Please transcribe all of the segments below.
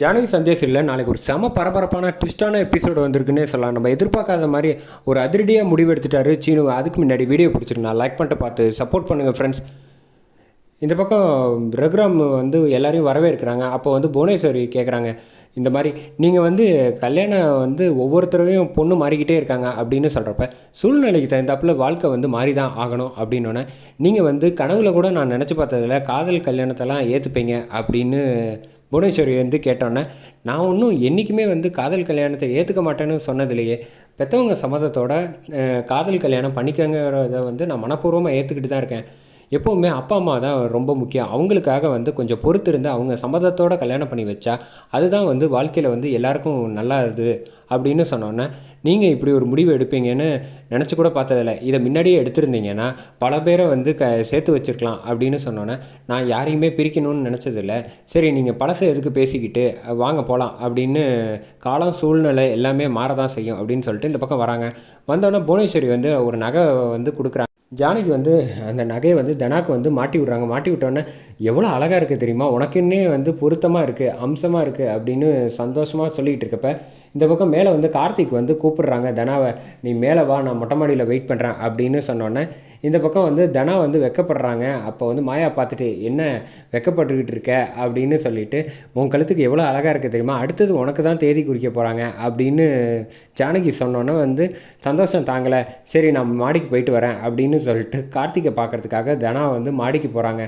ஜானகி சந்தேஷ் இல்லை நாளைக்கு ஒரு செம பரபரப்பான ட்விஸ்டான எபிசோடு வந்திருக்குன்னே சொல்லலாம். நம்ம எதிர்பார்க்காத மாதிரி ஒரு அதிரடியாக முடிவு எடுத்துட்டாரு சீனு. அதுக்கு முன்னாடி வீடியோ பிடிச்சிருந்தா லைக் பண்ணிட்டு பார்த்து சப்போர்ட் பண்ணுங்கள் ஃப்ரெண்ட்ஸ் இந்த பக்கம் ரகுராம் வந்து எல்லாரையும் வரவேற்கிறாங்க அப்போ வந்து புவனேஸ்வரி கேட்குறாங்க இந்த மாதிரி நீங்கள் வந்து கல்யாணம் வந்து ஒவ்வொருத்தரையும் பொண்ணு மாறிக்கிட்டே இருக்காங்க அப்படின்னு சொல்கிறப்ப சூழ்நிலைக்கு தகுந்தாப்புல வாழ்க்கை வந்து மாறி தான் ஆகணும் அப்படின்னோடனே நீங்கள் வந்து கனவுல கூட நான் நினச்சி பார்த்ததில்ல காதல் கல்யாணத்தெல்லாம் ஏற்றுப்பீங்க அப்படின்னு புவனேஸ்வரி வந்து கேட்டோன்னே நான் ஒன்றும் என்றைக்குமே வந்து காதல் கல்யாணத்தை ஏற்றுக்க மாட்டேன்னு சொன்னதுலேயே பெற்றவங்க சம்மதத்தோட காதல் கல்யாணம் பண்ணிக்கங்கிறத வந்து நான் மனப்பூர்வமாக ஏற்றுக்கிட்டு தான் இருக்கேன். எப்போவுமே அப்பா அம்மா தான் ரொம்ப முக்கியம். அவங்களுக்காக வந்து கொஞ்சம் பொறுத்திருந்து அவங்க சம்மதத்தோட கல்யாணம் பண்ணி வச்சா அதுதான் வந்து வாழ்க்கையில் வந்து எல்லாருக்கும் நல்லா இது அப்படின்னு சொன்னோன்னே நீங்கள் இப்படி ஒரு முடிவு எடுப்பீங்கன்னு நினச்சி கூட பார்த்ததில்ல. இதை முன்னாடியே எடுத்திருந்தீங்கன்னா பல பேரை வந்து க சேர்த்து வச்சிருக்கலாம் அப்படின்னு சொன்னோன்னே நான் யாரையுமே பிரிக்கணும்னு நினச்சதில்ல. சரி நீங்கள் பழசை எதுக்கு பேசிக்கிட்டு வாங்க போகலாம் அப்படின்னு காலம் சூழ்நிலை எல்லாமே மாறதான் செய்யும் அப்படின்னு சொல்லிட்டு இந்த பக்கம் வராங்க. வந்தோடனே புவனேஸ்வரி வந்து ஒரு நகை வந்து கொடுக்குறாங்க. ஜானகி வந்து அந்த நகையை வந்து தனாக்கு வந்து மாட்டி விட்றாங்க. மாட்டி விட்டோன்னே எவ்வளோ அழகாக இருக்குது தெரியுமா? உனக்குன்னே வந்து பொருத்தமாக இருக்குது அம்சமாக இருக்குது அப்படின்னு சந்தோஷமாக சொல்லிகிட்டு இருக்கப்ப இந்த பக்கம் மேலே வந்து கார்த்திக் வந்து கூப்பிடுறாங்க தனாவை நீ மேலே வா நான் மொட்டை மாடியில் வெயிட் பண்ணுறேன் அப்படின்னு சொன்னோன்னே இந்த பக்கம் வந்து தனா வந்து வெக்கப்படுறாங்க. அப்போ வந்து மாயா பார்த்துட்டு என்ன வெக்கப்பட்டுக்கிட்டு இருக்க? அப்படின்னு சொல்லிட்டு உன் கழுத்துக்கு எவ்வளோ அழகாக இருக்குது தெரியுமா? அடுத்தது உனக்கு தான் தேதி குறிக்க போகிறாங்க அப்படின்னு ஜானகி சொன்னோன்னே வந்து சந்தோஷம் தாங்கலை. சரி நான் மாடிக்கு போயிட்டு வரேன் அப்படின்னு சொல்லிட்டு கார்த்திகை பார்க்கறதுக்காக தனா வந்து மாடிக்கு போகிறாங்க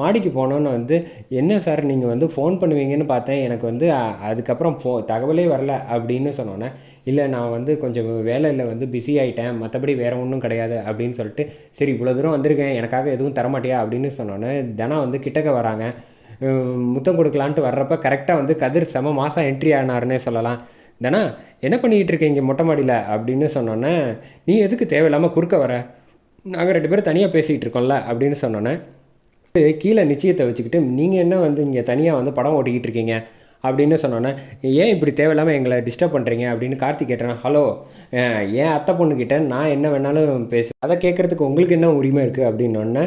மாடிக்கு போனோன்னு வந்து என்ன சார் நீங்கள் வந்து ஃபோன் பண்ணுவீங்கன்னு பார்த்தேன். எனக்கு வந்து அதுக்கப்புறம் ஃபோ தகவலே வரல. அப்படின்னு சொன்னோன்னே இல்லை நான் வந்து கொஞ்சம் வேலையில் வந்து பிஸி ஆகிட்டேன் மற்றபடி வேறு ஒன்றும் கிடையாது. அப்படின்னு சொல்லிட்டு சரி இவ்வளோ தூரம் வந்திருக்கேன். எனக்காக எதுவும் தரமாட்டியா அப்படின்னு சொன்னோன்னே தினம் வந்து கிட்டக்க வராங்க. முத்தம் கொடுக்கலான்ட்டு வர்றப்ப கரெக்டாக வந்து கதிர் செம மாதம் என்ட்ரி ஆனாருன்னே சொல்லலாம். தனா என்ன பண்ணிக்கிட்டு இருக்கீங்க மொட்டை மாடியில்? அப்படின்னு சொன்னோன்னே நீ எதுக்கு தேவையில்லாமல் குறுக்க வர? நாங்கள் ரெண்டு பேரும் தனியாக பேசிகிட்டு இருக்கோம்ல. அப்படின்னு சொன்னோன்னே கீழே நிச்சயத்தை வச்சுக்கிட்டு நீங்கள் என்ன வந்து இங்கே தனியாக வந்து படம் ஓட்டிக்கிட்டு இருக்கீங்க? அப்படின்னு சொன்னோன்னே ஏன் இப்படி தேவையில்லாமல் எங்களை டிஸ்டர்ப் பண்ணுறீங்க அப்படின்னு கார்த்திக் கேட்டேன் ஹலோ ஏன் என் அத்தை பொண்ணுக்கிட்ட நான் என்ன வேணாலும் பேசு அதை கேட்குறதுக்கு உங்களுக்கு என்ன உரிமை இருக்குது அப்படின்னோடனே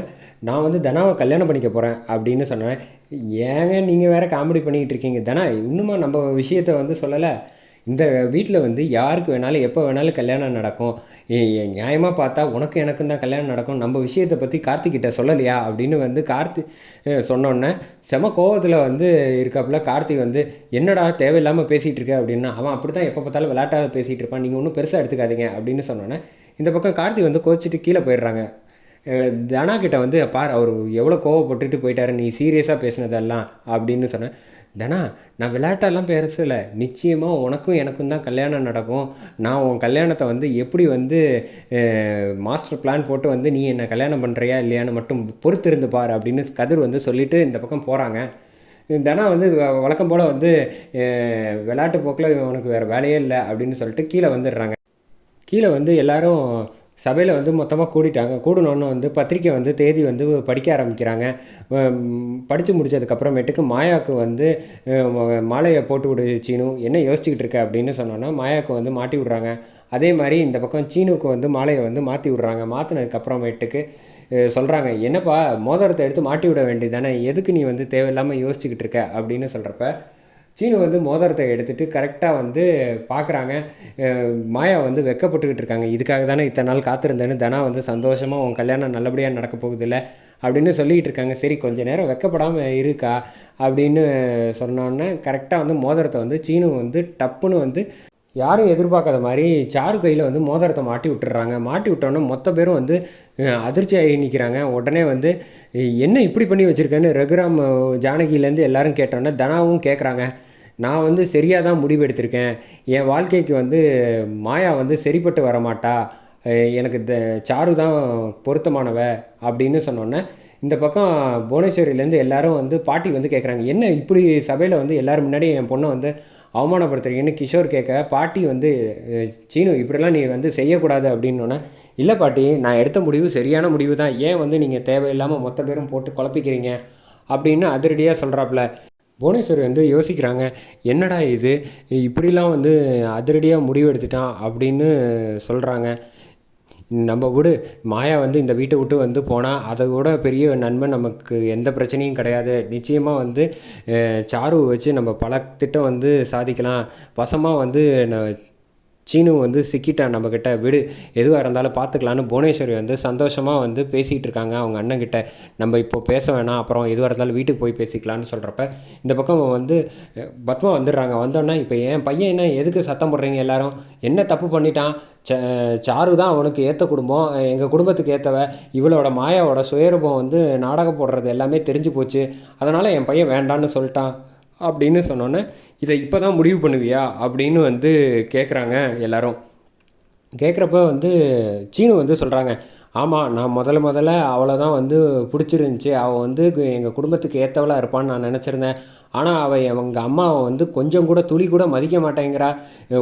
நான் வந்து தனாவை கல்யாணம் பண்ணிக்க போகிறேன் அப்படின்னு சொன்னேன் ஏங்க நீங்கள் வேற காமெடி பண்ணிக்கிட்டு இருக்கீங்க? தனா இன்னுமா நம்ம விஷயத்தை வந்து சொல்லலை. இந்த வீட்டில் வந்து யாருக்கு வேணாலும் எப்போ வேணாலும் கல்யாணம் நடக்கும். நியாயமாக பார்த்தா உனக்கு எனக்கும் தான் கல்யாணம் நடக்கும். நம்ம விஷயத்தை பற்றி கார்த்திக்கிட்ட சொல்லலையா? அப்படின்னு வந்து கார்த்தி சொன்னோன்னே செம கோவத்தில் வந்து இருக்காப்புல. கார்த்தி வந்து என்னடா தேவையில்லாமல் பேசிகிட்டு இருக்க? அப்படின்னா அவன் அப்படி தான் எப்போ பார்த்தாலும் விளையாட்டாக பேசிகிட்டு இருப்பான். நீங்கள் ஒன்றும் பெருசாக எடுத்துக்காதீங்க. அப்படின்னு சொன்னோன்னே இந்த பக்கம் கார்த்தி வந்து கோச்சிட்டு கீழே போயிடுறாங்க. தனா கிட்ட வந்து பார் அவர் எவ்வளோ கோவப்பட்டுட்டு போயிட்டாரு. நீ சீரியஸாக பேசினதெல்லாம் அப்படின்னு சொன்னேன். தனா நான் விளையாட்டெல்லாம் பேசல நிச்சயமாக உனக்கும் எனக்கும் தான் கல்யாணம் நடக்கும். நான் உன் கல்யாணத்தை வந்து எப்படி வந்து மாஸ்டர் பிளான் போட்டு வந்து நீ என்ன கல்யாணம் பண்ணுறியா இல்லையான்னு மட்டும் பொறுத்திருந்து பார் அப்படின்னு கதிர் வந்து சொல்லிவிட்டு இந்த பக்கம் போகிறாங்க தனா வந்து வழக்கம் போல் வந்து விளையாட்டு போக்கில் உனக்கு வேறு வேலையே இல்லை அப்படின்னு சொல்லிட்டு கீழே வந்துடுறாங்க. கீழே வந்து எல்லோரும் சபையில் வந்து மொத்தமாக கூடிட்டாங்க. கூடினோன்னு வந்து பத்திரிக்கை வந்து தேதி வந்து படிக்க ஆரம்பிக்கிறாங்க. படித்து முடிச்சதுக்கப்புறமேட்டுக்கு மாயாவுக்கு வந்து மாலையை போட்டு விடு சீனு என்ன யோசிச்சுக்கிட்டு இருக்க அப்படின்னு சொன்னோன்னா மாயாவுக்கு வந்து மாட்டி விட்றாங்க. அதே மாதிரி இந்த பக்கம் சீனுக்கு வந்து மாலையை வந்து மாற்றி விட்றாங்க. மாற்றினதுக்கப்புறமேட்டுக்கு சொல்கிறாங்க என்னப்பா மோதிரத்தை எடுத்து மாட்டி விட வேண்டியதானே எதுக்கு நீ வந்து தேவையில்லாமல் யோசிச்சுக்கிட்டு இருக்க? அப்படின்னு சொல்கிறப்ப சீனு வந்து மோதிரத்தை எடுத்துட்டு கரெக்டாக வந்து பார்க்குறாங்க மாயா வந்து வெக்கப்பட்டுக்கிட்டு இருக்காங்க. இதுக்காக தானே இத்தனை நாள் காத்திருந்தேன்னு தனா வந்து சந்தோஷமாக உன் கல்யாணம் நல்லபடியாக நடக்க போகுதில்ல அப்படின்னு சொல்லிக்கிட்டு இருக்காங்க. சரி கொஞ்ச நேரம் வெக்கப்படாமல் இருக்கா? அப்படின்னு சொன்னோன்னே கரெக்டாக வந்து மோதிரத்தை வந்து சீனு வந்து டப்புன்னு வந்து யாரும் எதிர்பார்க்காத மாதிரி சாரு கையில் வந்து மோதிரத்தை மாட்டி விட்டுறாங்க. மாட்டி விட்டோன்னே மொத்த பேரும் வந்து அதிர்ச்சி அதிர்ச்சியாகி நிற்கிறாங்க உடனே வந்து என்ன இப்படி பண்ணி வச்சுருக்கேன்னு? ரகுராம் ஜானகிலேருந்து எல்லாரும் கேட்டோன்னே தனாவும் கேட்குறாங்க நான் வந்து சரியாக தான் முடிவு எடுத்திருக்கேன் என் வாழ்க்கைக்கு வந்து மாயா வந்து சரிப்பட்டு வர மாட்டா எனக்கு த சாரு தான் பொருத்தமானவ அப்படின்னு சொன்னோன்னே இந்த பக்கம் புவனேஸ்வரியிலேருந்து எல்லாரும் வந்து பாட்டி வந்து கேட்குறாங்க என்ன இப்படி சபையில் வந்து எல்லோரும் முன்னாடி என் பொண்ணை வந்து அவமானப்படுத்துறீங்கன்னு கிஷோர் கேட்க பாட்டி வந்து சீனு இப்படிலாம் நீ வந்து செய்யக்கூடாது அப்படின்னோன்னே இல்லை பாட்டி நான் எடுத்த முடிவு சரியான முடிவு தான். ஏன் வந்து நீங்கள் தேவையில்லாமல் மொத்த பேரும் போட்டு குழப்பிக்கிறீங்க? அப்படின்னு அதிரடியாக சொல்கிறாப்புல புவனேஸ்வர் வந்து யோசிக்கிறாங்க என்னடா இது? இப்படிலாம் வந்து அதிரடியாக முடிவெடுத்துட்டான் அப்படின்னு சொல்கிறாங்க நம்ம விடு மாயா வந்து இந்த வீட்டை விட்டு வந்து போனால் அதை கூட பெரிய நன்மை நமக்கு எந்த பிரச்சனையும் கிடையாது. நிச்சயமாக வந்து அஹ், சாருவை வச்சு நம்ம பல திட்டம் வந்து சாதிக்கலாம். வசமாக வந்து சீனு வந்து சிக்கிட்டான் நம்மக்கிட்ட விடு எதுவாக இருந்தாலும் பார்த்துக்கலான்னு புவனேஸ்வரி வந்து சந்தோஷமாக வந்து பேசிகிட்டு இருக்காங்க அவங்க அண்ணன்கிட்ட. நம்ம இப்போ பேச வேணாம் அப்புறம் எதுவாக இருந்தாலும் வீட்டுக்கு போய் பேசிக்கலான்னு சொல்கிறப்ப இந்த பக்கம் வந்து பத்மா வந்துடுறாங்க. வந்தோன்னா இப்போ என் பையன் என்ன எதுக்கு சத்தம் போடுறீங்க எல்லாரும்? என்ன தப்பு பண்ணிட்டான்? ச சாரு தான் அவனுக்கு ஏற்ற குடும்பம் எங்கள் குடும்பத்துக்கு ஏற்றவ இவளோட மாயாவோட சுயரூபம் வந்து நாடகம் போடுறது எல்லாமே தெரிஞ்சு போச்சு. அதனால் என் பையன் வேண்டான்னு சொல்லிட்டான். அப்படின்னு சொன்னோன்னே இதை இப்போ தான் முடிவு பண்ணுவியா? அப்படின்னு வந்து கேட்குறாங்க எல்லோரும். கேட்குறப்ப வந்து சீனு வந்து சொல்கிறாங்க ஆமாம் நான் முதல்ல முதல்ல அவளை தான் வந்து பிடிச்சிருந்துச்சி. அவள் வந்து எங்கள் குடும்பத்துக்கு ஏற்றவளாக இருப்பான்னு நான் நினச்சிருந்தேன். ஆனால் அவள் எங்கள் அம்மாவை வந்து கொஞ்சம் கூட துளி கூட மதிக்க மாட்டேங்கிறா.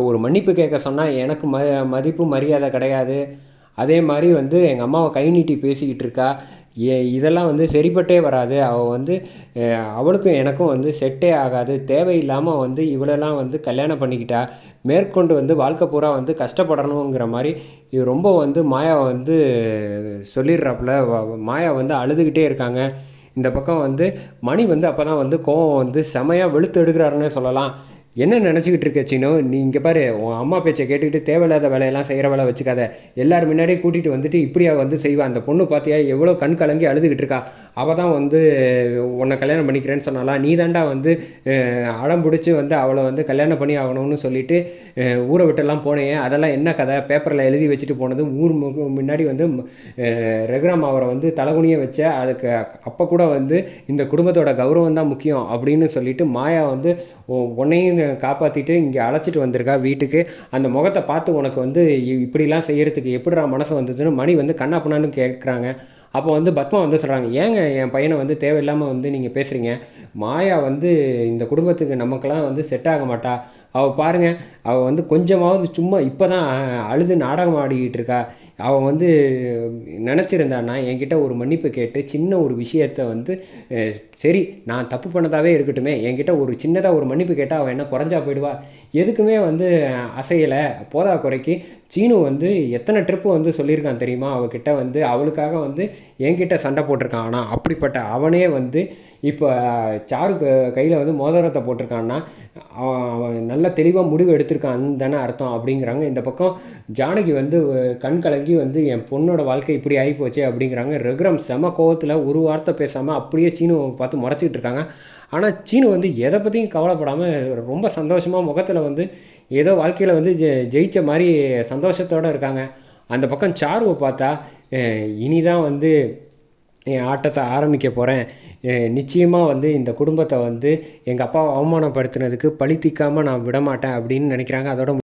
ஒரு மன்னிப்பு கேட்க சொன்னால் எனக்கு ம மதிப்பு மரியாதை கிடையாது. அதே மாதிரி வந்து எங்கள் அம்மாவை கை நீட்டி பேசிக்கிட்டு இருக்கா. ஏ இதெல்லாம் வந்து சரிப்பட்டே வராது. அவள் வந்து அவளுக்கும் எனக்கும் வந்து செட்டே ஆகாது. தேவையில்லாமல் வந்து இவளெல்லாம் வந்து கல்யாணம் பண்ணிக்கிட்டா. மேற்கொண்டு வந்து வாழ்க்கை பூரா வந்து கஷ்டப்படணுங்கிற மாதிரி இது ரொம்ப வந்து மாயா வந்து சொல்லிடுறாப்புல. மாயா வந்து அழுதுகிட்டே இருக்காங்க. இந்த பக்கம் வந்து மணி வந்து அப்போ தான் வந்து கோவம் வந்து செமையாக வெளுத்து எடுக்கிறாருன்னே சொல்லலாம். என்ன நினச்சிக்கிட்டு இருக்க சீனோ? நீ இங்கே பாரு உன் அம்மா பேச்சை கேட்டுக்கிட்டு தேவையில்லாத வேலையெல்லாம் செய்கிற வேலை வச்சுக்காத. எல்லோரும் முன்னாடியே கூட்டிகிட்டு வந்துட்டு இப்படியா வந்து செய்வா. அந்த பொண்ணு பார்த்தியா எவ்வளோ கண் கலங்கி அழுதுகிட்டு இருக்கா. அவள் தான் வந்து உன்னை கல்யாணம் பண்ணிக்கிறேன்னு சொன்னாலாம் நீ தாண்டா வந்து அடம் பிடிச்சி வந்து அவளை வந்து கல்யாணம் பண்ணி ஆகணும்னு சொல்லிட்டு ஊரை விட்டெல்லாம் போனேன். அதெல்லாம் என்ன கதை? பேப்பரில் எழுதி வச்சுட்டு போனது. ஊர் முன்னாடி வந்து ரகுராம் அவரை வந்து தலகுனியை வச்ச அதுக்கு அப்போ கூட வந்து இந்த குடும்பத்தோட கௌரவம் தான் முக்கியம் அப்படின்னு சொல்லிட்டு மாயா வந்து உன்னையும் காப்பாற்றிட்டு இங்கே அழைச்சிட்டு வந்திருக்கா வீட்டுக்கு. அந்த முகத்தை பார்த்து உனக்கு வந்து இ- இப்படிலாம் செய்கிறதுக்கு எப்படிடா மனசு வந்ததுன்னு மணி வந்து கண்ணா பண்ணான்னு கேட்குறாங்க அப்போ வந்து பத்மா வந்து சொல்கிறாங்க ஏங்க என் பையனை வந்து தேவையில்லாமல் வந்து நீங்கள் பேசுகிறீங்க மாயா வந்து இந்த குடும்பத்துக்கு நமக்கெல்லாம் வந்து செட் ஆக மாட்டா. அவள் பாருங்கள் அவள் வந்து கொஞ்சமாவது சும்மா இப்போ தான் அழுது நாடகம் ஆடிக்கிட்டு இருக்கா. அவன் வந்து நினச்சிருந்தான்னா என்கிட்ட ஒரு மன்னிப்பு கேட்டு சின்ன ஒரு விஷயத்த வந்து சரி நான் தப்பு பண்ணதாவே இருக்கட்டுமே என்கிட்ட ஒரு சின்னதாக ஒரு மன்னிப்பு கேட்டால் அவன் என்ன குறைஞ்சா போயிடுவா. எதுக்குமே வந்து அசையலை. போதா குறைக்கு. சீனு வந்து எத்தனை ட்ரிப்பு வந்து சொல்லியிருக்கான் தெரியுமா? அவகிட்ட வந்து அவளுக்காக வந்து என்கிட்ட சண்டை போட்டிருக்கான். ஆனால் அப்படிப்பட்ட அவனே வந்து இப்போ சாரு கையில் வந்து மோதிரத்தை போட்டிருக்கான்னா அவன் அவன் நல்ல தெளிவாக முடிவு எடுத்திருக்கான்னு தானே அர்த்தம் அப்படிங்கிறாங்க. இந்த பக்கம் ஜானகி வந்து கண் கலங்கி வந்து என் பொண்ணோட வாழ்க்கை இப்படி ஆகிப்போச்சே அப்படிங்கிறாங்க. ரகுரம் செம கோவத்தில் ஒரு வார்த்தை பேசாமல் அப்படியே சீனு பார்த்து முறைச்சிக்கிட்டு இருக்காங்க. ஆனால் சீனு வந்து எதை பற்றியும் கவலைப்படாமல் ரொம்ப சந்தோஷமாக முகத்தில் வந்து ஏதோ வாழ்க்கையில் வந்து ஜெ ஜெயிச்ச மாதிரி சந்தோஷத்தோடு இருக்காங்க. அந்த பக்கம் சாருவை பார்த்தா இனிதான் வந்து என் ஆட்டத்தை ஆரம்பிக்க போகிறேன் நிச்சயமாக வந்து இந்த குடும்பத்தை வந்து எங்கள் அப்பாவை அவமானப்படுத்தினதுக்கு பழி தீக்காமல் நான் விடமாட்டேன் அப்படின்னு நினைக்கிறாங்க. அதோட